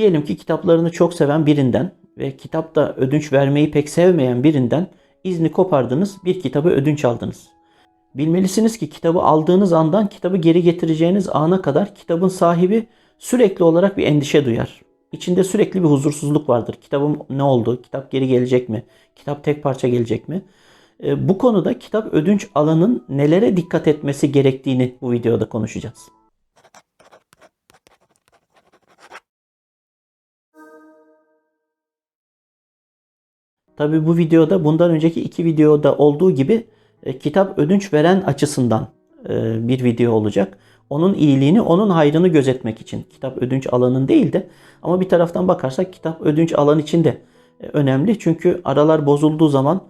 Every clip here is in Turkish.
Diyelim ki kitaplarını çok seven birinden ve kitapta ödünç vermeyi pek sevmeyen birinden izni kopardınız, bir kitabı ödünç aldınız. Bilmelisiniz ki kitabı aldığınız andan kitabı geri getireceğiniz ana kadar kitabın sahibi sürekli olarak bir endişe duyar. İçinde sürekli bir huzursuzluk vardır. Kitabım ne oldu? Kitap geri gelecek mi? Kitap tek parça gelecek mi? E, Bu konuda kitap ödünç alanın nelere dikkat etmesi gerektiğini bu videoda konuşacağız. Tabi bu videoda bundan önceki iki videoda olduğu gibi e, kitap ödünç veren açısından e, bir video olacak. Onun iyiliğini, onun hayrını gözetmek için. Kitap ödünç alanın değil de ama bir taraftan bakarsak kitap ödünç alan için de e, önemli. Çünkü aralar bozulduğu zaman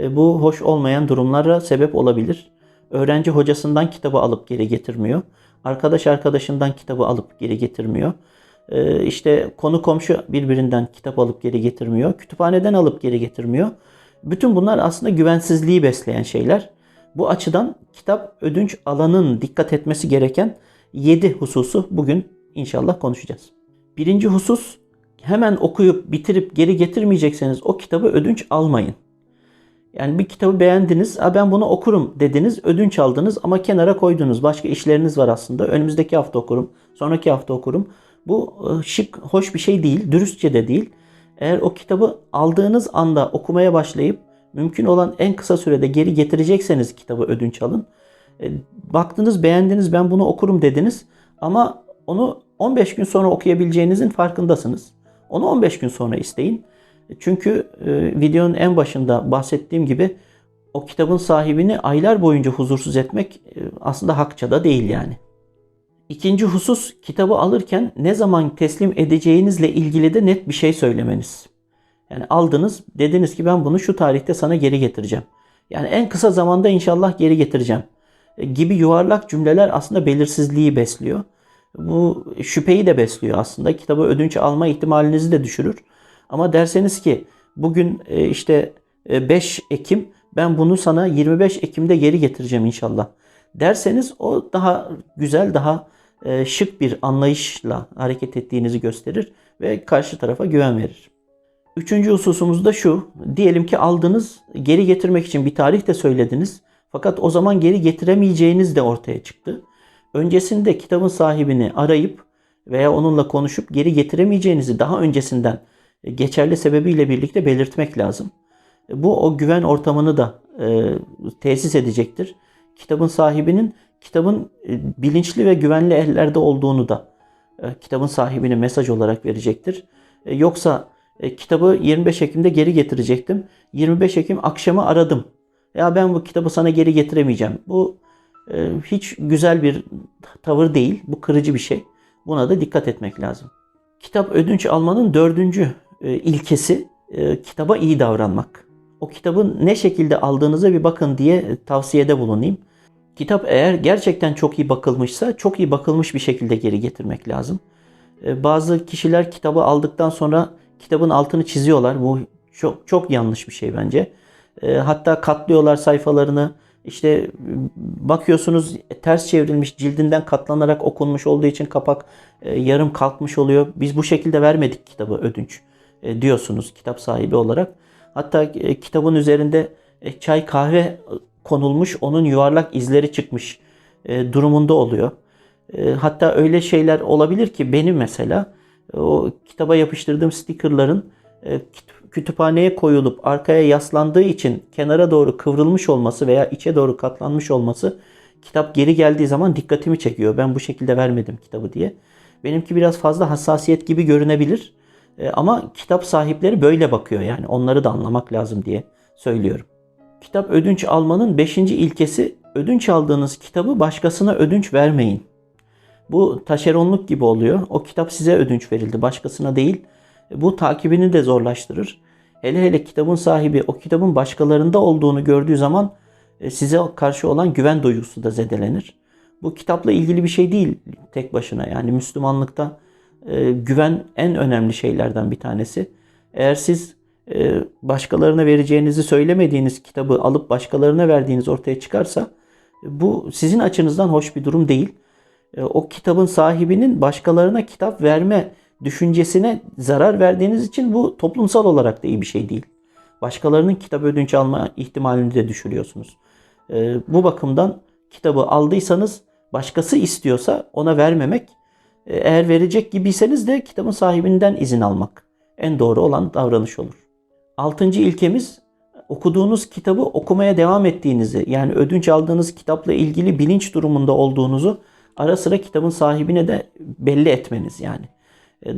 e, bu hoş olmayan durumlara sebep olabilir. Öğrenci hocasından kitabı alıp geri getirmiyor. Arkadaş arkadaşından kitabı alıp geri getirmiyor. E, işte konu komşu birbirinden kitap alıp geri getirmiyor. Kütüphaneden alıp geri getirmiyor. Bütün bunlar aslında güvensizliği besleyen şeyler. Bu açıdan kitap ödünç alanın dikkat etmesi gereken 7 hususu bugün inşallah konuşacağız. Birinci husus hemen okuyup bitirip geri getirmeyecekseniz o kitabı ödünç almayın. Yani bir kitabı beğendiniz, "Aa, ben bunu okurum dediniz, ödünç aldınız ama kenara koydunuz. Başka işleriniz var aslında. Önümüzdeki hafta okurum, sonraki hafta okurum. Bu e, şık, hoş bir şey değil, dürüstçe de değil. Eğer o kitabı aldığınız anda okumaya başlayıp mümkün olan en kısa sürede geri getirecekseniz kitabı ödünç alın. E, baktınız, beğendiniz, ben bunu okurum dediniz ama onu 15 gün sonra okuyabileceğinizin farkındasınız. Onu 15 gün sonra isteyin. Çünkü e, videonun en başında bahsettiğim gibi o kitabın sahibini aylar boyunca huzursuz etmek aslında hakça da değil yani. İkinci husus kitabı alırken ne zaman teslim edeceğinizle ilgili de net bir şey söylemeniz. Yani aldınız dediniz ki ben bunu şu tarihte sana geri getireceğim. Yani en kısa zamanda inşallah geri getireceğim E, gibi yuvarlak cümleler aslında belirsizliği besliyor. Bu şüpheyi de besliyor aslında. Kitabı ödünç alma ihtimalinizi de düşürür. Ama derseniz ki bugün e, işte e, 5 Ekim ben bunu sana 25 Ekim'de geri getireceğim inşallah derseniz o daha güzel, daha e, şık bir anlayışla hareket ettiğinizi gösterir ve karşı tarafa güven verir. Üçüncü hususumuz da şu. Diyelim ki aldınız, geri getirmek için bir tarih de söylediniz. Fakat o zaman geri getiremeyeceğiniz de ortaya çıktı. Öncesinde kitabın sahibini arayıp veya onunla konuşup geri getiremeyeceğinizi daha öncesinden e, geçerli sebebiyle birlikte belirtmek lazım. E, Bu o güven ortamını da e, tesis edecektir. Kitabın sahibinin kitabın e, bilinçli ve güvenli ellerde olduğunu da e, kitabın sahibine mesaj olarak verecektir. E, yoksa kitabı 25 Ekim'de geri getirecektim. 25 Ekim akşamı aradım. Ya ben bu kitabı sana geri getiremeyeceğim. Bu hiç güzel bir tavır değil. Bu kırıcı bir şey. Buna da dikkat etmek lazım. Kitap ödünç almanın dördüncü ilkesi kitaba iyi davranmak. O kitabın ne şekilde aldığınıza bir bakın diye tavsiyede bulunayım. Kitap eğer gerçekten çok iyi bakılmışsa çok iyi bakılmış bir şekilde geri getirmek lazım. E, Bazı kişiler kitabı aldıktan sonra kitabın altını çiziyorlar. Bu çok çok yanlış bir şey bence. E, Hatta katlıyorlar sayfalarını. İşte bakıyorsunuz ters çevrilmiş cildinden katlanarak okunmuş olduğu için kapak e, yarım kalkmış oluyor. Biz bu şekilde vermedik kitabı ödünç e, diyorsunuz kitap sahibi olarak. Hatta e, kitabın üzerinde e, çay kahve konulmuş onun yuvarlak izleri çıkmış e, durumunda oluyor. E, hatta öyle şeyler olabilir ki benim mesela e, o kitaba yapıştırdığım stikerların kütü- kütüphaneye koyulup arkaya yaslandığı için kenara doğru kıvrılmış olması veya içe doğru katlanmış olması kitap geri geldiği zaman dikkatimi çekiyor. Ben bu şekilde vermedim kitabı diye. Benimki biraz fazla hassasiyet gibi görünebilir. Ama kitap sahipleri böyle bakıyor yani onları da anlamak lazım diye söylüyorum. Kitap ödünç almanın 5. ilkesi ödünç aldığınız kitabı başkasına ödünç vermeyin. Bu taşeronluk gibi oluyor. O kitap size ödünç verildi, başkasına değil. Bu takibini de zorlaştırır. Hele hele kitabın sahibi o kitabın başkalarında olduğunu gördüğü zaman e, size karşı olan güven duygusu da zedelenir. Bu kitapla ilgili bir şey değil tek başına. Yani Müslümanlıkta e, güven en önemli şeylerden bir tanesi. Eğer siz başkalarına vereceğinizi söylemediğiniz kitabı alıp başkalarına verdiğiniz ortaya çıkarsa e, bu sizin açınızdan hoş bir durum değil. E, O kitabın sahibinin başkalarına kitap verme düşüncesine zarar verdiğiniz için bu toplumsal olarak da iyi bir şey değil. Başkalarının kitap ödünç alma ihtimalini de düşürüyorsunuz. Bu bakımdan kitabı aldıysanız başkası istiyorsa ona vermemek, e, eğer verecek gibiyseniz de kitabın sahibinden izin almak en doğru olan davranış olur. Altıncı ilkemiz okuduğunuz kitabı okumaya devam ettiğinizi yani ödünç aldığınız kitapla ilgili bilinç durumunda olduğunuzu ara sıra kitabın sahibine de belli etmeniz yani. E,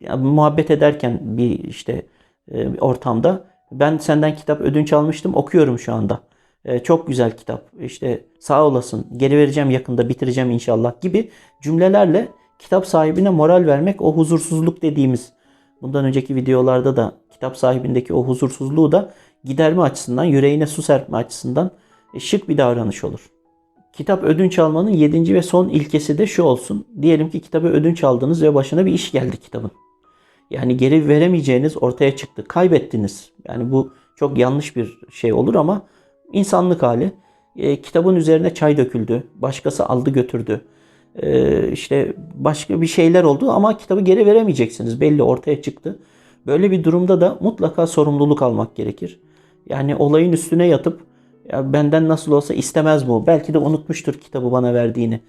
ya muhabbet ederken bir işte e, ortamda ben senden kitap ödünç almıştım okuyorum şu anda. E, çok güzel kitap. İşte sağ olasın. Geri vereceğim yakında bitireceğim inşallah gibi cümlelerle kitap sahibine moral vermek o huzursuzluk dediğimiz bundan önceki videolarda da kitap sahibindeki o huzursuzluğu da giderme açısından, yüreğine su serpme açısından e, şık bir davranış olur. Kitap ödünç almanın yedinci ve son ilkesi de şu olsun. Diyelim ki kitabı ödünç aldınız ve başına bir iş geldi kitabın. Yani geri veremeyeceğiniz ortaya çıktı. Kaybettiniz. Yani bu çok yanlış bir şey olur ama insanlık hali. E, kitabın üzerine çay döküldü. Başkası aldı götürdü. E, işte başka bir şeyler oldu ama kitabı geri veremeyeceksiniz. Belli ortaya çıktı. Böyle bir durumda da mutlaka sorumluluk almak gerekir. Yani olayın üstüne yatıp ya benden nasıl olsa istemez bu. Belki de unutmuştur kitabı bana verdiğini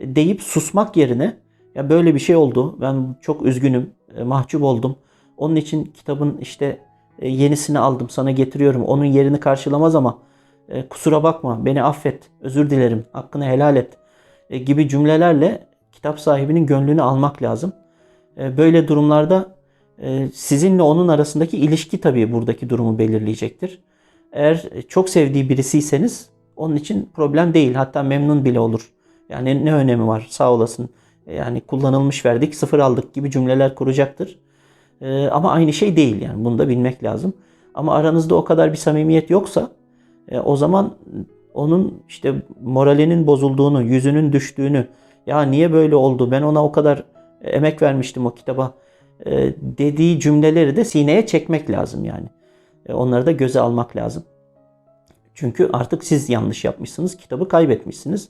deyip susmak yerine ya böyle bir şey oldu. Ben çok üzgünüm, e, mahcup oldum. Onun için kitabın işte e, yenisini aldım, sana getiriyorum. Onun yerini karşılamaz ama e, kusura bakma, beni affet, özür dilerim, hakkını helal et gibi cümlelerle kitap sahibinin gönlünü almak lazım. Böyle durumlarda sizinle onun arasındaki ilişki tabii buradaki durumu belirleyecektir. Eğer çok sevdiği birisiyseniz onun için problem değil. Hatta memnun bile olur. Yani ne önemi var sağ olasın. Yani kullanılmış verdik sıfır aldık gibi cümleler kuracaktır. Ee, ama aynı şey değil yani bunu da bilmek lazım. Ama aranızda o kadar bir samimiyet yoksa e, o zaman onun işte moralinin bozulduğunu, yüzünün düştüğünü ya niye böyle oldu ben ona o kadar emek vermiştim o kitaba dediği cümleleri de sineye çekmek lazım yani. E, onları da göze almak lazım. Çünkü artık siz yanlış yapmışsınız, kitabı kaybetmişsiniz.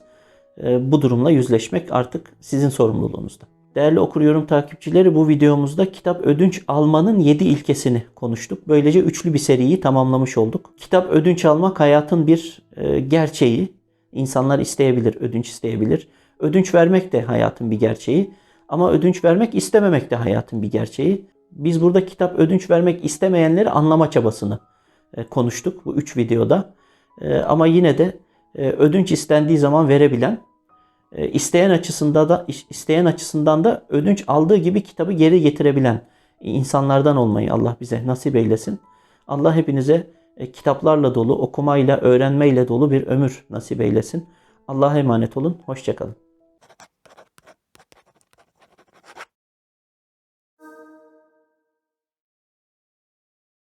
E, bu durumla yüzleşmek artık sizin sorumluluğunuzda. Değerli okur yorum takipçileri bu videomuzda kitap ödünç almanın 7 ilkesini konuştuk. Böylece üçlü bir seriyi tamamlamış olduk. Kitap ödünç almak hayatın bir e, gerçeği. İnsanlar isteyebilir, ödünç isteyebilir. Ödünç vermek de hayatın bir gerçeği. Ama ödünç vermek istememek de hayatın bir gerçeği. Biz burada kitap ödünç vermek istemeyenleri anlama çabasını e, konuştuk bu üç videoda. E, ama yine de e, ödünç istendiği zaman verebilen, isteyen açısından da isteyen açısından da ödünç aldığı gibi kitabı geri getirebilen insanlardan olmayı Allah bize nasip eylesin. Allah hepinize kitaplarla dolu, okumayla, öğrenmeyle dolu bir ömür nasip eylesin. Allah'a emanet olun. Hoşçakalın.